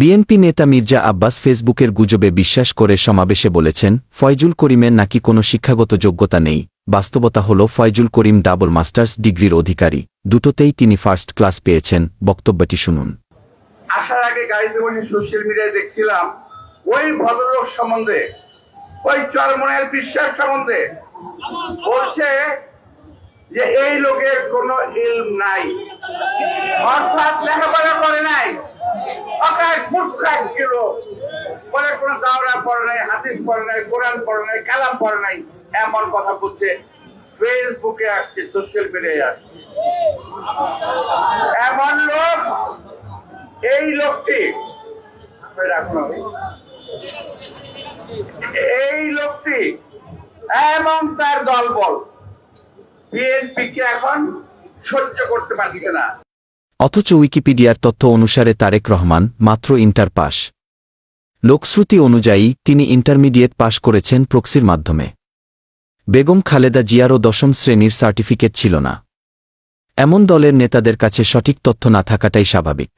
BNP নেতা মির্জা আব্বাস ফেসবুকের গুজবে বিশ্বাস করে সমাবেশে বলেছেন, ফয়জুল করিমের নাকি কোনো শিক্ষাগত যোগ্যতা নেই। বাস্তবতা হল ফয়জুল করিম ডাবল মাস্টার্স ডিগ্রির অধিকারী। দুটোতেই তিনি ফার্স্ট ক্লাস পেয়েছেন, বক্তব্যটি শুনুন। আসার আগে সোশ্যাল মিডিয়ায় দেখছিলাম, ওই ভদ্রলোক সম্বন্ধে, ওই চরমনের বিশ্বাস সম্বন্ধে বলছে যে এই লোকের কোনো ইলম নাই। অর্থাৎ লেখাপড়া করে নাই। এমন কথা বলছে। ফেসবুকে আসছে লোক, এই লোকটি। এই লোকটি এবং তার দলবল। বিএনপি কে এখন সহ্য করতে পারছে না। অথচ উইকিপিডিয়ার তথ্য অনুসারে তারেক রহমান মাত্র ইন্টার পাস। লোকশ্রুতি অনুযায়ী, তিনি ইন্টারমিডিয়েট পাশ করেছেন প্রক্সির মাধ্যমে। বেগম খালেদা জিয়ারও দশম শ্রেণির সার্টিফিকেট ছিল না। এমন দলের নেতাদের কাছে সঠিক তথ্য না থাকাটাই স্বাভাবিক।